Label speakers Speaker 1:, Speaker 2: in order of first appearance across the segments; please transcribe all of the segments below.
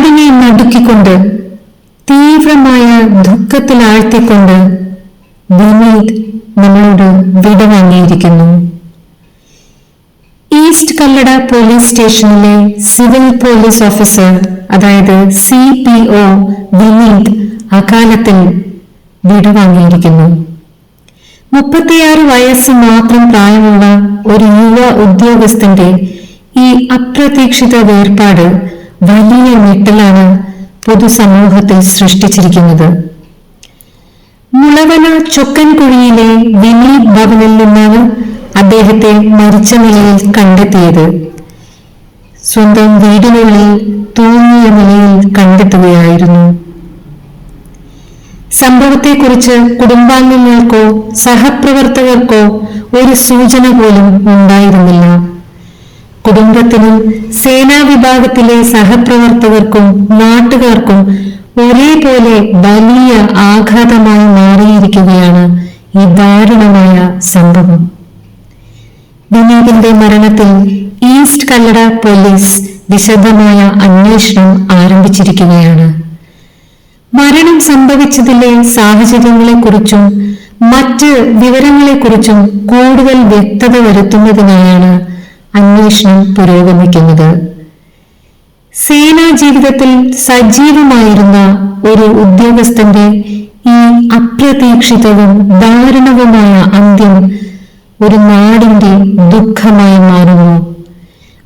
Speaker 1: നാടിനെ നടുക്കിക്കൊണ്ട് തീവ്രമായ ദുഃഖത്തിൽ ആഴ്ത്തിക്കൊണ്ട് വിനീത് നമ്മളോട് വിടവാങ്ങിയിരിക്കുന്നു. ഈസ്റ്റ് കല്ലട പോലീസ് സ്റ്റേഷനിലെ സിവിൽ പോലീസ് ഓഫീസർ അതായത് സി പി ഒ വിനീത് അകാലത്തിൽ വിടവാങ്ങിയിരിക്കുന്നു. മുപ്പത്തിയാറ് വയസ്സ് മാത്രം പ്രായമുള്ള ഒരു യുവ ഉദ്യോഗസ്ഥന്റെ ഈ അപ്രതീക്ഷിത വേർപാട് വലിയ ഞെട്ടലാണ് പൊതുസമൂഹത്തിൽ സൃഷ്ടിച്ചിരിക്കുന്നത്. മുളവന ചൊക്കൻകുഴിയിലെ വിനീത് ഭവനിൽ നിന്നാണ് അദ്ദേഹത്തെ മരിച്ച നിലയിൽ കണ്ടെത്തിയത്. സ്വന്തം വീടിനുള്ളിൽ തൂങ്ങിയ നിലയിൽ കണ്ടെത്തുകയായിരുന്നു. സംഭവത്തെക്കുറിച്ച് കുടുംബാംഗങ്ങൾക്കോ സഹപ്രവർത്തകർക്കോ ഒരു സൂചന പോലും ഉണ്ടായിരുന്നില്ല. കുടുംബത്തിനും സേനാ വിഭാഗത്തിലെ സഹപ്രവർത്തകർക്കും നാട്ടുകാർക്കും ഒരേപോലെ വലിയ ആഘാതമായി മാറിയിരിക്കുകയാണ് ഈ ദാരുണമായ സംഭവം. വിനീതിന്റെ മരണത്തിൽ ഈസ്റ്റ് കല്ലട പോലീസ് വിശദമായ അന്വേഷണം ആരംഭിച്ചിരിക്കുകയാണ്. മരണം സംഭവിച്ചതിലെ സാഹചര്യങ്ങളെക്കുറിച്ചും മറ്റ് വിവരങ്ങളെക്കുറിച്ചും കൂടുതൽ വ്യക്തത വരുത്തുന്നതിനായാണ് അന്വേഷണം പുരോഗമിക്കുന്നത്. സേനാ ജീവിതത്തിൽ സജീവമായിരുന്ന ഒരു ഉദ്യോഗസ്ഥന്റെ ഈ അപ്രതീക്ഷിതവും ദാരുണവുമായ അന്ത്യം ഒരു നാടിന്റെ ദുഃഖമായി മാറുന്നു.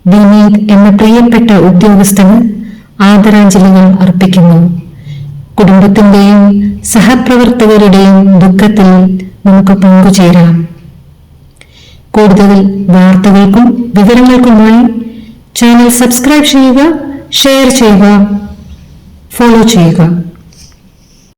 Speaker 1: വിനീത് എന്ന പ്രിയപ്പെട്ട ഉദ്യോഗസ്ഥന് ആദരാഞ്ജലികൾ അർപ്പിക്കുന്നു. കുടുംബത്തിന്റെയും സഹപ്രവർത്തകരുടെയും ദുഃഖത്തിൽ നമുക്ക് പങ്കുചേരാം. കൂടുതൽ വാർത്തകൾക്കും വിവരങ്ങൾക്കുമായി ചാനൽ സബ്സ്ക്രൈബ് ചെയ്യുക ഷെയർ ചെയ്യുക ഫോളോ ചെയ്യുക.